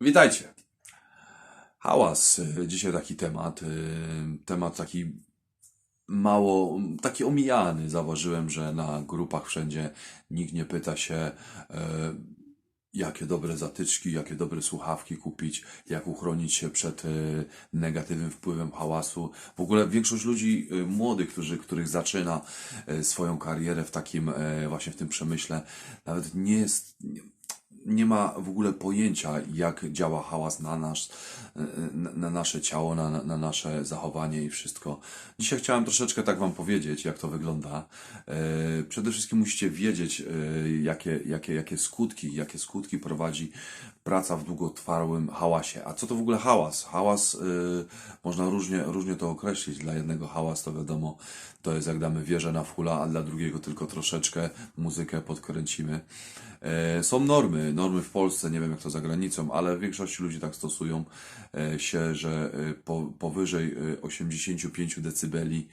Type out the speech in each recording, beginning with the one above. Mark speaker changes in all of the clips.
Speaker 1: Witajcie. Hałas. Y, Dzisiaj taki temat. y, Temat taki mało, taki omijany. Zauważyłem, że na grupach wszędzie nikt nie pyta się, e, jakie dobre zatyczki, jakie dobre słuchawki kupić, jak uchronić się przed negatywnym wpływem hałasu. W ogóle większość ludzi młodych, którzy, których zaczyna swoją karierę w takim, właśnie w tym przemyśle, nawet nie jest, nie, ma w ogóle pojęcia, jak działa hałas na, nasz, na, na nasze ciało, na, na nasze zachowanie i wszystko. Dzisiaj chciałem troszeczkę tak Wam powiedzieć, jak to wygląda. E, Przede wszystkim musicie wiedzieć, e, jakie, jakie, jakie skutki, jakie skutki prowadzi praca w długotrwałym hałasie. A co to w ogóle hałas? Hałas, e, można różnie, różnie to określić. Dla jednego hałas to wiadomo, to jest jak damy wieżę na fula, a dla drugiego tylko troszeczkę muzykę podkręcimy. E, Są normy, normy w Polsce, nie wiem jak to za granicą, ale większość ludzi tak stosują e, się, że e, po, powyżej e, 85 decybeli, e,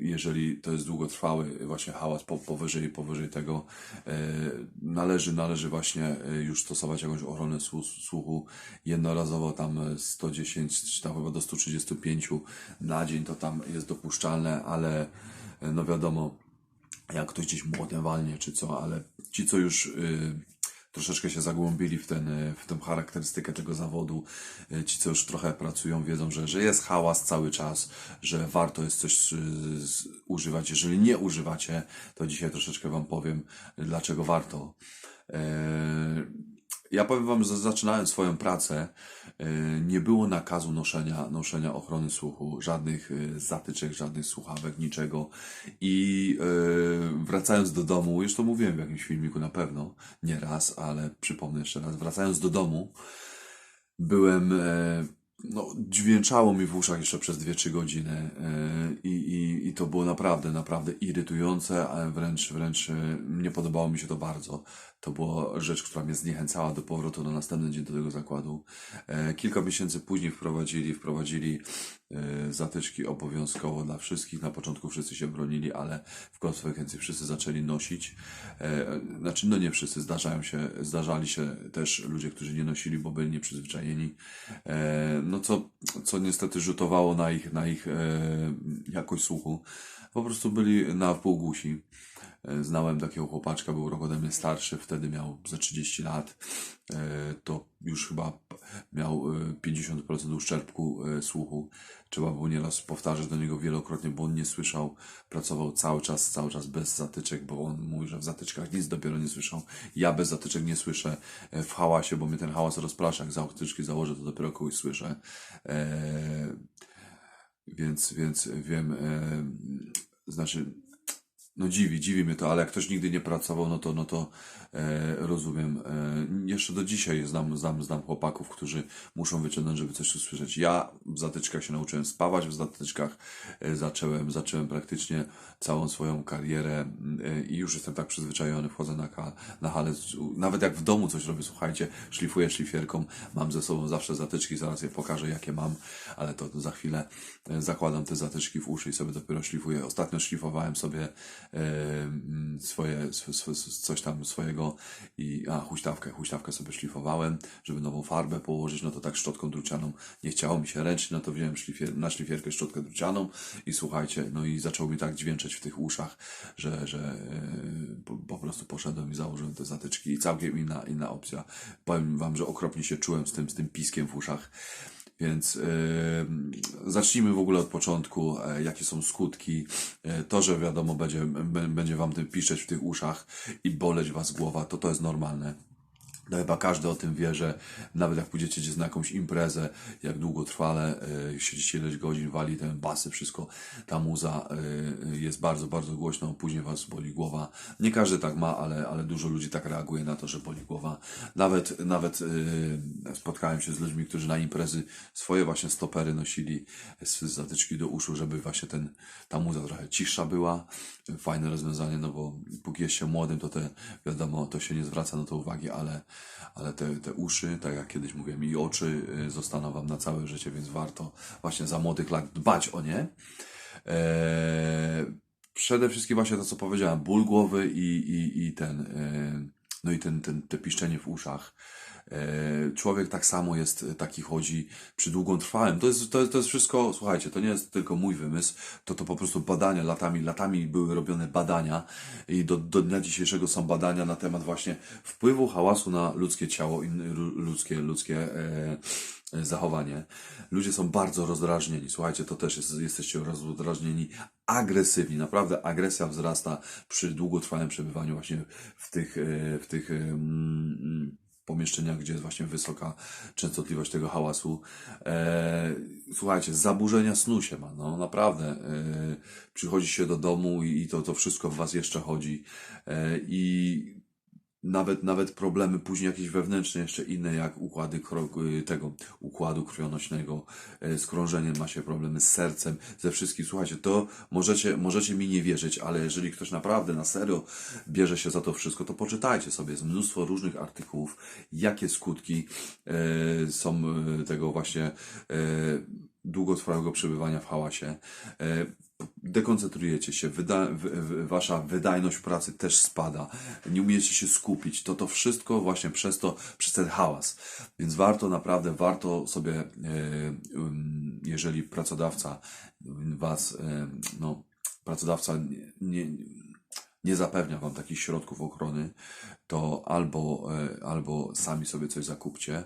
Speaker 1: jeżeli to jest długotrwały właśnie hałas, po, powyżej, powyżej tego e, należy, należy właśnie e, już stosować jakąś ochronę słu- słuchu jednorazowo tam e, 110 czy tam chyba do 135 na dzień to tam jest dopuszczalne, ale e, no wiadomo, jak ktoś gdzieś młotem walnie czy co, ale ci, co już y, troszeczkę się zagłębili w, ten, y, w tę charakterystykę tego zawodu, y, ci, co już trochę pracują, wiedzą, że, że jest hałas cały czas, że warto jest coś z- używać. Jeżeli nie używacie, to dzisiaj troszeczkę Wam powiem, dlaczego warto. E, ja powiem Wam, że zaczynając swoją pracę, e, nie było nakazu noszenia, noszenia ochrony słuchu, żadnych e, zatyczek, żadnych słuchawek, niczego. I e, wracając do domu, już to mówiłem w jakimś filmiku na pewno, nie raz, ale przypomnę jeszcze raz, wracając do domu, byłem, e, no, dźwięczało mi w uszach jeszcze przez 2-3 godziny e, i, i, i to było naprawdę, naprawdę irytujące, ale wręcz, wręcz e, nie podobało mi się to bardzo. To była rzecz, która mnie zniechęcała do powrotu na następny dzień do tego zakładu. E, Kilka miesięcy później wprowadzili, wprowadzili zatyczki obowiązkowo dla wszystkich. Na początku wszyscy się bronili, ale w konsekwencji wszyscy zaczęli nosić. E, Znaczy, no nie wszyscy, zdarzają się, zdarzali się też ludzie, którzy nie nosili, bo byli nieprzyzwyczajeni. E, No co, co niestety rzutowało na ich, na ich e, jakość słuchu. Po prostu byli na. E, Znałem takiego chłopaczka, był rok ode mnie starszy, wtedy miał ze 30 lat. E, To już chyba miał e, 50% uszczerbku e, słuchu. Trzeba było nieraz powtarzać do niego wielokrotnie, bo on nie słyszał. Pracował cały czas, cały czas bez zatyczek, bo on mówi, że w zatyczkach nic dopiero nie słyszał. Ja bez zatyczek nie słyszę e, w hałasie, bo mnie ten hałas rozprasza. Jak zatyczki założę, to dopiero kogoś słyszę. E, Więc, więc wiem, e, znaczy, no dziwi, dziwi mnie to, ale jak ktoś nigdy nie pracował, no to, no to e, rozumiem. E, jeszcze do dzisiaj znam, znam, znam chłopaków, którzy muszą wyciągnąć, żeby coś usłyszeć. Ja w zatyczkach się nauczyłem spawać, w zatyczkach e, zacząłem, zacząłem praktycznie całą swoją karierę e, i już jestem tak przyzwyczajony, wchodzę na, na halę, nawet jak w domu coś robię, słuchajcie, szlifuję szlifierką, mam ze sobą zawsze zatyczki, zaraz je pokażę, jakie mam, ale to za chwilę e, zakładam te zatyczki w uszy i sobie dopiero szlifuję. Ostatnio szlifowałem sobie swoje, sw, sw, sw, coś tam swojego i, a, huśtawkę, huśtawkę sobie szlifowałem, żeby nową farbę położyć, no to tak szczotką drucianą nie chciało mi się ręcznie, no to wziąłem szlifier, na szlifierkę szczotkę drucianą i słuchajcie, no i zaczął mi tak dźwięczeć w tych uszach, że, że e, po, po prostu poszedłem i założyłem te zatyczki i całkiem inna, inna opcja. Powiem wam, że okropnie się czułem z tym, z tym piskiem w uszach. Więc e, zacznijmy w ogóle od początku, e, jakie są skutki. E, to, że wiadomo, będzie, będzie wam tym piszczeć w tych uszach i boleć was głowa, to to jest normalne. No chyba każdy o tym wie, że nawet jak pójdziecie gdzieś na jakąś imprezę, jak długotrwale y, siedzicie ileś godzin, wali ten basy, wszystko, ta muza y, jest bardzo, bardzo głośno, później was boli głowa. Nie każdy tak ma, ale, ale dużo ludzi tak reaguje na to, że boli głowa. Nawet, nawet y, spotkałem się z ludźmi, którzy na imprezy swoje właśnie stopery nosili z zatyczki do uszu, żeby właśnie ten, ta muza trochę cichsza była. Fajne rozwiązanie, no bo póki jest się młodym, to te, wiadomo, to się nie zwraca na to uwagi, ale, ale te, te uszy, tak jak kiedyś mówiłem, i oczy y, zostaną wam na całe życie, więc warto właśnie za młodych lat dbać o nie. Eee, przede wszystkim właśnie to, co powiedziałem, ból głowy i, i, i ten, e, no i ten, ten, te piszczenie w uszach. E, Człowiek tak samo jest, e, taki chodzi przy długotrwałym. To jest, to, to jest wszystko, słuchajcie, to nie jest tylko mój wymysł, to to po prostu badania, latami, latami były robione badania i do, do dnia dzisiejszego są badania na temat właśnie wpływu hałasu na ludzkie ciało i lu- ludzkie, ludzkie e, e, zachowanie. Ludzie są bardzo rozdrażnieni. Słuchajcie, to też jest, jesteście rozdrażnieni, agresywni. Naprawdę agresja wzrasta przy długotrwałym przebywaniu właśnie w tych, w tych pomieszczeniach, gdzie jest właśnie wysoka częstotliwość tego hałasu. E, słuchajcie, zaburzenia snu się ma, no naprawdę. E, przychodzi się do domu i, to, to wszystko w was jeszcze chodzi. E, I nawet, nawet problemy później jakieś wewnętrzne, jeszcze inne, jak układy y, tego układu krwionośnego, e, z krążeniem ma się problemy, z sercem, ze wszystkim. Słuchajcie, to możecie, możecie mi nie wierzyć, ale jeżeli ktoś naprawdę na serio bierze się za to wszystko, to poczytajcie sobie. Jest mnóstwo różnych artykułów, jakie skutki e, są e, tego właśnie e, długotrwałego przebywania w hałasie. E, dekoncentrujecie się, wyda, w, w, wasza wydajność pracy też spada, nie umiecie się skupić, to to wszystko właśnie przez to, przez ten hałas. Więc warto, naprawdę warto sobie, e, um, jeżeli pracodawca was, e, no, pracodawca nie, nie, zapewnia wam takich środków ochrony, to albo, albo sami sobie coś zakupcie,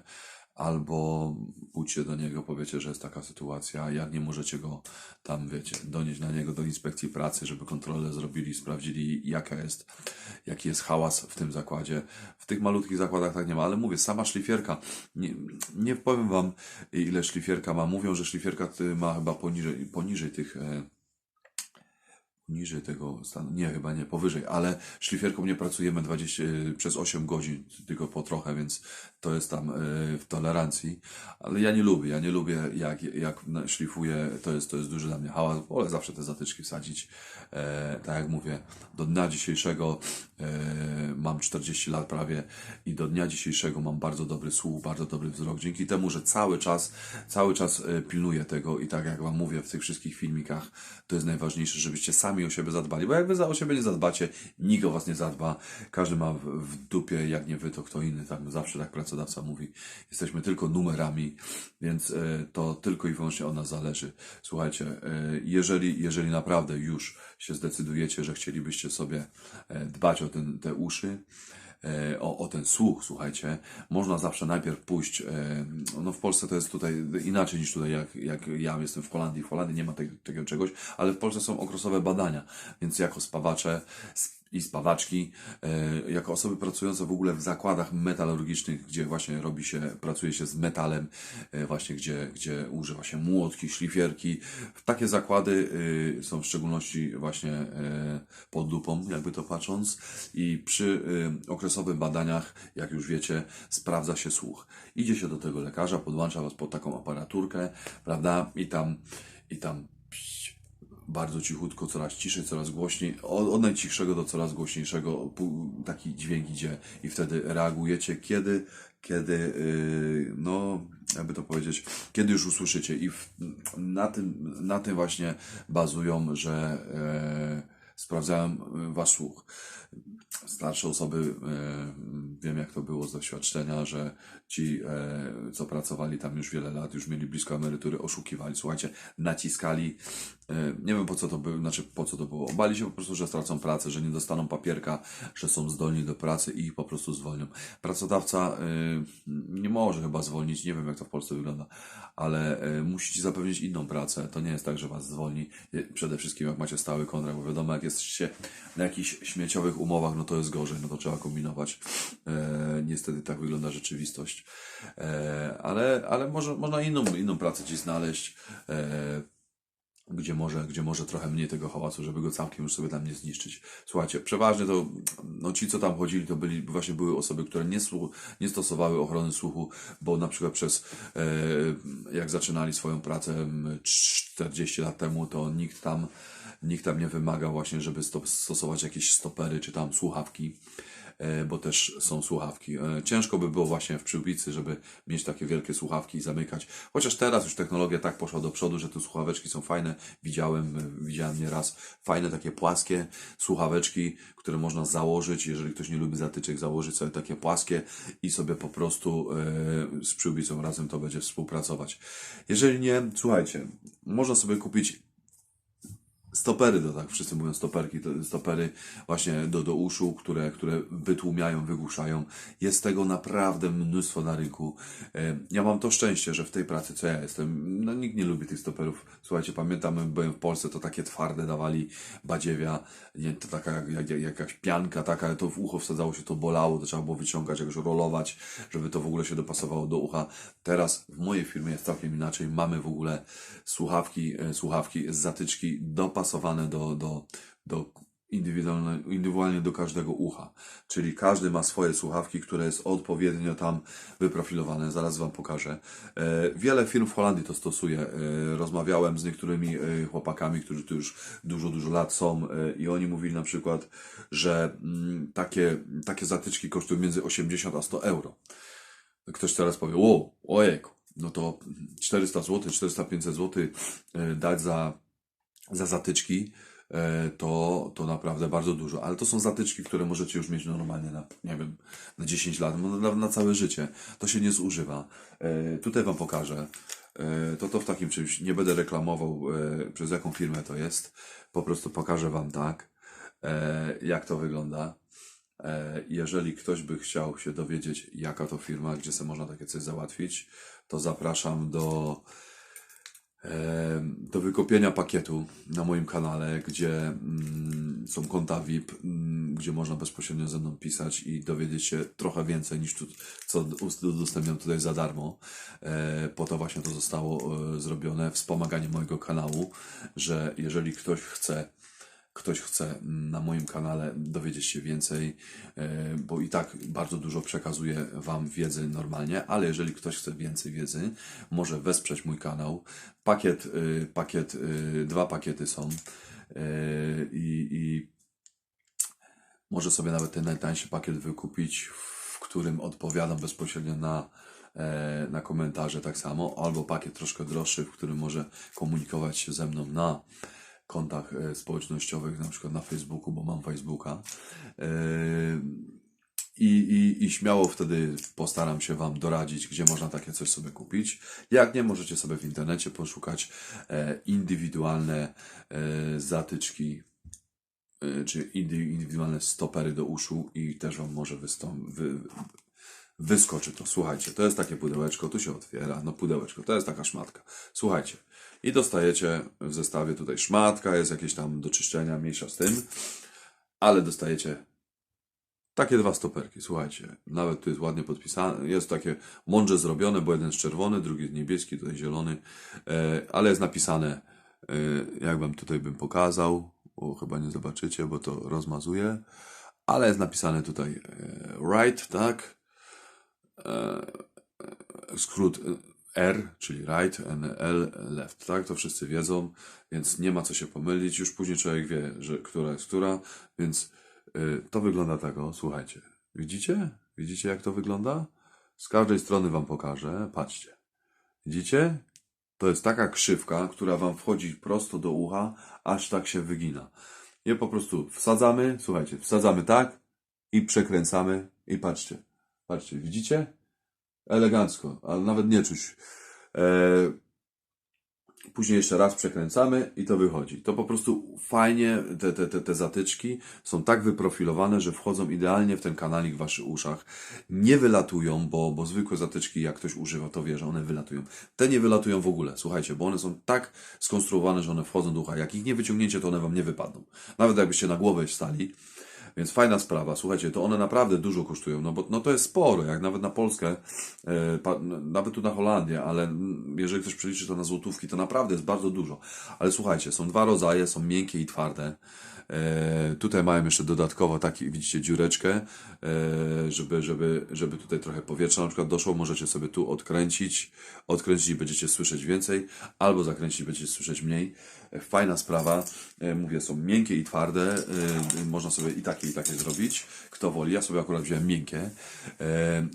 Speaker 1: albo pójdźcie do niego, powiecie, że jest taka sytuacja, jak nie możecie go tam, wiecie, donieść na niego do inspekcji pracy, żeby kontrolę zrobili, sprawdzili, jaka jest, jaki jest hałas w tym zakładzie. W tych malutkich zakładach tak nie ma, ale mówię, sama szlifierka, nie, nie powiem wam, ile szlifierka ma. Mówią, że szlifierka y, ma chyba poniżej, poniżej tych, e, poniżej tego stanu, nie, chyba nie, powyżej, ale szlifierką nie pracujemy 20, y, przez 8 godzin, tylko po trochę, więc to jest tam y, w tolerancji, ale ja nie lubię, ja nie lubię jak, jak szlifuję, to jest, to jest duży dla mnie hałas, wolę zawsze te zatyczki wsadzić, e, tak jak mówię, do dnia dzisiejszego mam 40 lat prawie i do dnia dzisiejszego mam bardzo dobry słuch, bardzo dobry wzrok, dzięki temu, że cały czas, cały czas e, pilnuję tego i tak jak wam mówię w tych wszystkich filmikach, to jest najważniejsze, żebyście sami o siebie zadbali, bo jak wy o siebie nie zadbacie, nikt o was nie zadba, każdy ma w, dupie, jak nie wy, to kto inny, tak zawsze tak pracodawca mówi, jesteśmy tylko numerami, więc e, to tylko i wyłącznie od nas zależy. Słuchajcie, e, jeżeli, jeżeli naprawdę już się zdecydujecie, że chcielibyście sobie e, dbać o ten, te uszy, e, o, o ten słuch, słuchajcie, można zawsze najpierw pójść, e, no w Polsce to jest tutaj inaczej niż tutaj, jak, jak ja jestem w Holandii. W Holandii nie ma tego, takiego czegoś, ale w Polsce są okresowe badania, więc jako spawacze sp- i spawaczki, e, jako osoby pracujące w ogóle w zakładach metalurgicznych, gdzie właśnie robi się, pracuje się z metalem, e, właśnie gdzie, gdzie używa się młotki, szlifierki. Takie zakłady y, są w szczególności właśnie e, pod lupą, jakby to patrząc, i przy okresowych badaniach, jak już wiecie, sprawdza się słuch. Idzie się do tego lekarza, podłącza was pod taką aparaturkę, prawda, i tam, i tam bardzo cichutko, coraz ciszej, coraz głośniej, od, od najcichszego do coraz głośniejszego taki dźwięk idzie i wtedy reagujecie, kiedy, kiedy, yy, no, jakby to powiedzieć, kiedy już usłyszycie i w, na, tym, na tym właśnie bazują, że e, sprawdzają e, wasz słuch. Starsze osoby, e, wiem jak to było z doświadczenia, że ci, e, co pracowali tam już wiele lat, już mieli blisko emerytury, oszukiwali, słuchajcie, naciskali, e, nie wiem po co to było, znaczy po co to było, obali się po prostu, że stracą pracę, że nie dostaną papierka, że są zdolni do pracy i ich po prostu zwolnią. Pracodawca e, nie może chyba zwolnić, nie wiem jak to w Polsce wygląda, ale e, musi ci zapewnić inną pracę. To nie jest tak, że was zwolni. Je- Przede wszystkim jak macie stały kontrakt, bo wiadomo, jak jesteście na jakichś śmieciowych umowach, no to jest gorzej, no to trzeba kombinować. E, niestety tak wygląda rzeczywistość. E, ale ale może, można inną, inną pracę ci znaleźć. E, gdzie może, gdzie może trochę mniej tego hałasu, żeby go całkiem już sobie tam nie zniszczyć. Słuchajcie, przeważnie to, no ci, co tam chodzili, to byli, właśnie były osoby, które nie, nie stosowały ochrony słuchu, bo na przykład przez, e, jak zaczynali swoją pracę m, 40 lat temu, to nikt tam, nikt tam nie wymagał właśnie, żeby sto, stosować jakieś stopery, czy tam słuchawki. E, bo też są słuchawki. E, Ciężko by było właśnie w przyłbicy, żeby mieć takie wielkie słuchawki i zamykać. Chociaż teraz już technologia tak poszła do przodu, że te słuchaweczki są fajne. Widziałem, e, widziałem nieraz fajne takie płaskie słuchaweczki, które można założyć, jeżeli ktoś nie lubi zatyczek, założyć sobie takie płaskie i sobie po prostu z przyłbicą razem to będzie współpracować. Jeżeli nie, słuchajcie, można sobie kupić stopery, to tak wszyscy mówią stoperki, to stopery właśnie do, do uszu, które, które wytłumiają, wygłuszają. Jest tego naprawdę mnóstwo na rynku. E, Ja mam to szczęście, że w tej pracy, co ja jestem, no nikt nie lubi tych stoperów. Słuchajcie, pamiętam, byłem w Polsce, to takie twarde dawali badziewia, nie, to taka jak, jak, jak, jakaś pianka taka, to w ucho wsadzało się, to bolało, to trzeba było wyciągać, jakoś rolować, żeby to w ogóle się dopasowało do ucha. Teraz w mojej firmie jest całkiem inaczej. Mamy w ogóle słuchawki, e, słuchawki z zatyczki dopasowane do, do, do indywidualne, indywidualnie do każdego ucha. Czyli każdy ma swoje słuchawki, które jest odpowiednio tam wyprofilowane. Zaraz Wam pokażę. E, Wiele firm w Holandii to stosuje. E, Rozmawiałem z niektórymi e, chłopakami, którzy tu już dużo, dużo lat są i oni mówili na przykład, że mm, takie, takie zatyczki kosztują między 80 a 100 euro. Ktoś teraz powie, o, ojejku, no to 400 zł, 400-500 zł dać za, za zatyczki, e, to, to naprawdę bardzo dużo. Ale to są zatyczki, które możecie już mieć normalnie na, nie wiem, na 10 lat, no na, na całe życie. To się nie zużywa. E, Tutaj Wam pokażę. E, To to w takim czymś, nie będę reklamował przez jaką firmę to jest. Po prostu pokażę Wam tak, jak to wygląda. Jeżeli ktoś by chciał się dowiedzieć, jaka to firma, gdzie sobie można takie coś załatwić, to zapraszam do, do wykupienia pakietu na moim kanale, gdzie mm, są konta VIP, mm, gdzie można bezpośrednio ze mną pisać i dowiedzieć się trochę więcej niż tu, co udostępniam tutaj za darmo. E, Po to właśnie to zostało e, zrobione, wspomaganie mojego kanału, że jeżeli ktoś chce ktoś chce na moim kanale dowiedzieć się więcej, e, bo i tak bardzo dużo przekazuję Wam wiedzy normalnie, ale jeżeli ktoś chce więcej wiedzy, może wesprzeć mój kanał. Pakiet, y, pakiet, y, dwa pakiety są i, i może sobie nawet ten najtańszy pakiet wykupić, w którym odpowiadam bezpośrednio na, e, na komentarze tak samo, albo pakiet troszkę droższy, w którym może komunikować się ze mną na kontach e, społecznościowych, na przykład na Facebooku, bo mam Facebooka. E, I, i, I śmiało wtedy postaram się Wam doradzić, gdzie można takie coś sobie kupić. Jak nie, możecie sobie w internecie poszukać e, indywidualne zatyczki czy indy- indywidualne stopery do uszu i też Wam może wystąp, wy, wyskoczy to. Słuchajcie, to jest takie pudełeczko, tu się otwiera, no pudełeczko, to jest taka szmatka. Słuchajcie, i dostajecie w zestawie tutaj szmatka, jest jakieś tam do czyszczenia, mniejsza z tym, ale dostajecie takie dwa stoperki, słuchajcie, nawet tu jest ładnie podpisane, jest takie mądrze zrobione, bo jeden jest czerwony, drugi jest niebieski, tutaj zielony, e, ale jest napisane, e, jak wam tutaj bym pokazał, o, chyba nie zobaczycie, bo to rozmazuje, ale jest napisane tutaj e, right, tak, skrót R, czyli right, and L, left, tak? To wszyscy wiedzą, więc nie ma co się pomylić. Już później człowiek wie, że która jest która, więc y, to wygląda tak, o, słuchajcie. Widzicie? Widzicie, jak to wygląda? Z każdej strony wam pokażę. Patrzcie. Widzicie? To jest taka krzywka, która wam wchodzi prosto do ucha, aż tak się wygina. Je po prostu wsadzamy, słuchajcie, wsadzamy tak i przekręcamy i patrzcie. Patrzcie, widzicie? Elegancko, ale nawet nie czuć. E, później jeszcze raz przekręcamy i to wychodzi. To po prostu fajnie, te, te, te, te zatyczki są tak wyprofilowane, że wchodzą idealnie w ten kanalik w waszych uszach. Nie wylatują, bo, bo zwykłe zatyczki, jak ktoś używa, to wie, że one wylatują. Te nie wylatują w ogóle, słuchajcie, bo one są tak skonstruowane, że one wchodzą do ucha. Jak ich nie wyciągniecie, to one wam nie wypadną. Nawet jakbyście na głowę wstali, więc fajna sprawa, słuchajcie, to one naprawdę dużo kosztują, no bo no to jest sporo, jak nawet na Polskę, e, pa, nawet tu na Holandię, ale jeżeli ktoś przeliczy to na złotówki, to naprawdę jest bardzo dużo. Ale słuchajcie, są dwa rodzaje, są miękkie i twarde. E, tutaj mają jeszcze dodatkowo taki, widzicie, dziureczkę, e, żeby, żeby, żeby tutaj trochę powietrza na przykład doszło. Możecie sobie tu odkręcić, odkręcić i będziecie słyszeć więcej, albo zakręcić i będziecie słyszeć mniej. E, Fajna sprawa. Mówię, są miękkie i twarde. Można sobie i takie, i takie zrobić. Kto woli. Ja sobie akurat wziąłem miękkie.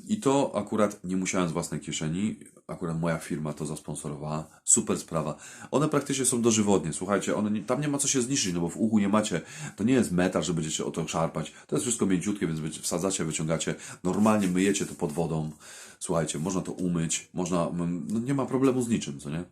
Speaker 1: I to akurat nie musiałem z własnej kieszeni. Akurat moja firma to zasponsorowała. Super sprawa. One praktycznie są dożywotnie. Słuchajcie, one nie, tam nie ma co się zniszczyć, no bo w uchu nie macie. To nie jest metal, że będziecie o to szarpać. To jest wszystko mięciutkie, więc wsadzacie, wyciągacie. Normalnie myjecie to pod wodą. Słuchajcie, można to umyć. Można, mm, no nie ma problemu z niczym, co nie?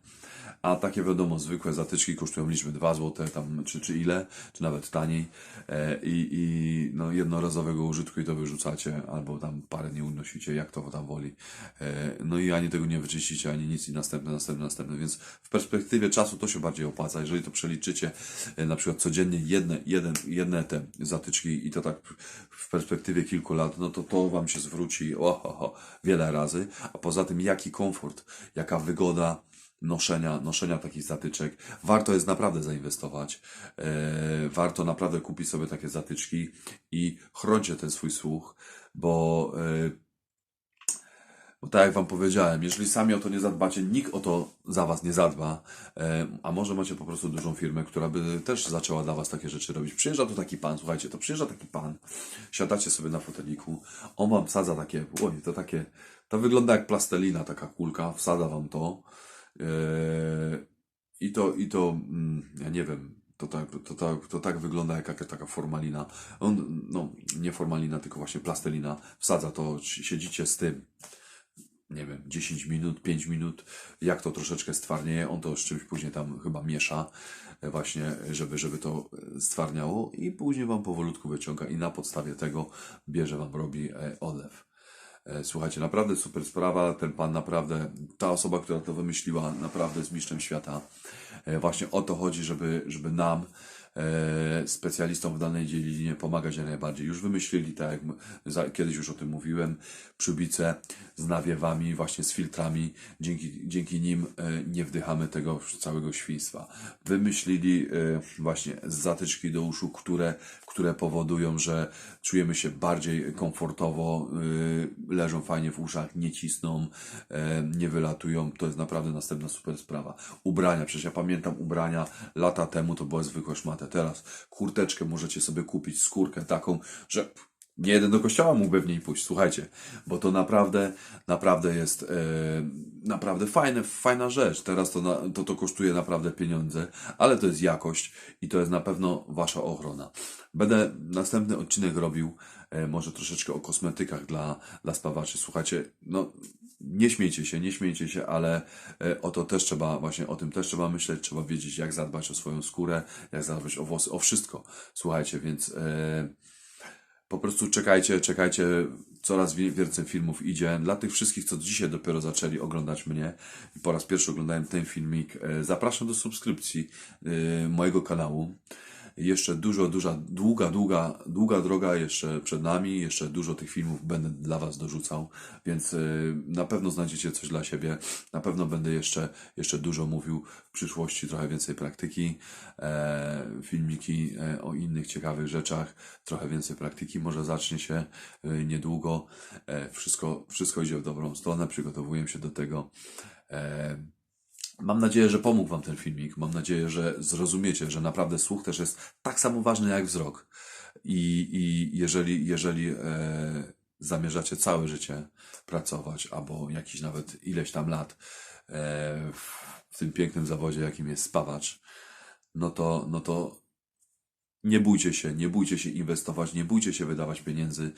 Speaker 1: A takie wiadomo, zwykłe zatyczki kosztują liczby 2 zł, tam, czy, czy ile, czy nawet taniej. E, I, i no, jednorazowego użytku i to wyrzucacie, albo tam parę nie unosicie, jak to tam woli. E, no i ani tego nie wyczyścicie, ani nic i następne, następne, następne. Więc w perspektywie czasu to się bardziej opłaca. Jeżeli to przeliczycie e, na przykład codziennie jedne, jeden, jedne te zatyczki i to tak w perspektywie kilku lat, no to to wam się zwróci oho, wiele razy. A poza tym jaki komfort, jaka wygoda, noszenia, noszenia takich zatyczek. Warto jest naprawdę zainwestować. E, warto naprawdę kupić sobie takie zatyczki i chroncie ten swój słuch, bo, e, bo tak jak Wam powiedziałem, jeżeli sami o to nie zadbacie, nikt o to za Was nie zadba, e, a może macie po prostu dużą firmę, która by też zaczęła dla Was takie rzeczy robić. Przyjeżdża tu taki pan, słuchajcie, to przyjeżdża taki pan, siadacie sobie na foteliku, on Wam wsadza takie, oj, to takie, to wygląda jak plastelina, taka kulka, wsadza Wam to, I to, i to, mm, ja nie wiem, to tak, to, tak, to tak wygląda jak taka formalina. On, no, nie formalina, tylko właśnie plastelina. Wsadza to, siedzicie z tym, nie wiem, 10 minut, 5 minut, jak to troszeczkę stwarnieje, on to z czymś później tam chyba miesza, e, właśnie, żeby, żeby to e, stwarniało i później wam powolutku wyciąga i na podstawie tego bierze wam, robi e, odlew. E, Słuchajcie, naprawdę super sprawa. Ten pan naprawdę, ta osoba, która to wymyśliła, naprawdę jest mistrzem świata. E, Właśnie o to chodzi, żeby, żeby nam, specjalistom w danej dziedzinie, pomagać jak najbardziej. Już wymyślili, tak jak kiedyś już o tym mówiłem, przybice z nawiewami, właśnie z filtrami. Dzięki, dzięki nim e, nie wdychamy tego całego świństwa. Wymyślili e, właśnie zatyczki do uszu, które, które powodują, że czujemy się bardziej komfortowo, leżą fajnie w uszach, nie cisną, e, nie wylatują. To jest naprawdę następna super sprawa. Ubrania, przecież ja pamiętam ubrania lata temu to były zwykłe szmaty. Teraz kurteczkę możecie sobie kupić, skórkę taką, że nie jeden do kościoła mógłby w niej pójść, słuchajcie, bo to naprawdę, naprawdę jest e, naprawdę fajne, fajna rzecz. Teraz to, na, to to kosztuje naprawdę pieniądze, ale to jest jakość i to jest na pewno wasza ochrona. Będę następny odcinek robił, może troszeczkę o kosmetykach dla, dla spawaczy. Słuchajcie, no nie śmiejcie się, nie śmiejcie się, ale e, o to też trzeba, właśnie o tym też trzeba myśleć, trzeba wiedzieć, jak zadbać o swoją skórę, jak zadbać o włosy, o wszystko. Słuchajcie, więc e, po prostu czekajcie, czekajcie, coraz więcej filmów idzie. Dla tych wszystkich, co dzisiaj dopiero zaczęli oglądać mnie i po raz pierwszy oglądałem ten filmik, e, zapraszam do subskrypcji e, mojego kanału. Jeszcze dużo, duża, długa, długa, długa droga jeszcze przed nami. Jeszcze dużo tych filmów będę dla Was dorzucał, więc e, na pewno znajdziecie coś dla siebie. Na pewno będę jeszcze, jeszcze dużo mówił w przyszłości, trochę więcej praktyki, e, filmiki e, o innych ciekawych rzeczach, trochę więcej praktyki. Może zacznie się e, niedługo. E, wszystko, wszystko idzie w dobrą stronę, przygotowuję się do tego. Mam nadzieję, że pomógł Wam ten filmik. Mam nadzieję, że zrozumiecie, że naprawdę słuch też jest tak samo ważny jak wzrok. I, i jeżeli, jeżeli e, zamierzacie całe życie pracować, albo jakiś nawet ileś tam lat e, w, tym pięknym zawodzie, jakim jest spawacz, no to, no to nie bójcie się, nie bójcie się inwestować, nie bójcie się wydawać pieniędzy.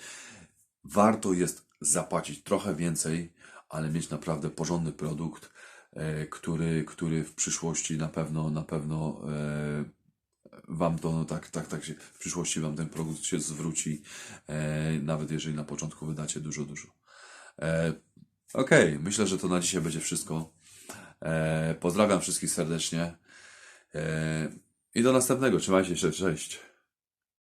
Speaker 1: Warto jest zapłacić trochę więcej, ale mieć naprawdę porządny produkt, który, który w przyszłości na pewno, na pewno e, Wam to no tak, tak, tak się, w przyszłości Wam ten produkt się zwróci, e, nawet jeżeli na początku wydacie dużo, dużo. E, Okej, myślę, że to na dzisiaj będzie wszystko. E, pozdrawiam wszystkich serdecznie e, i do następnego. Trzymajcie się, cześć.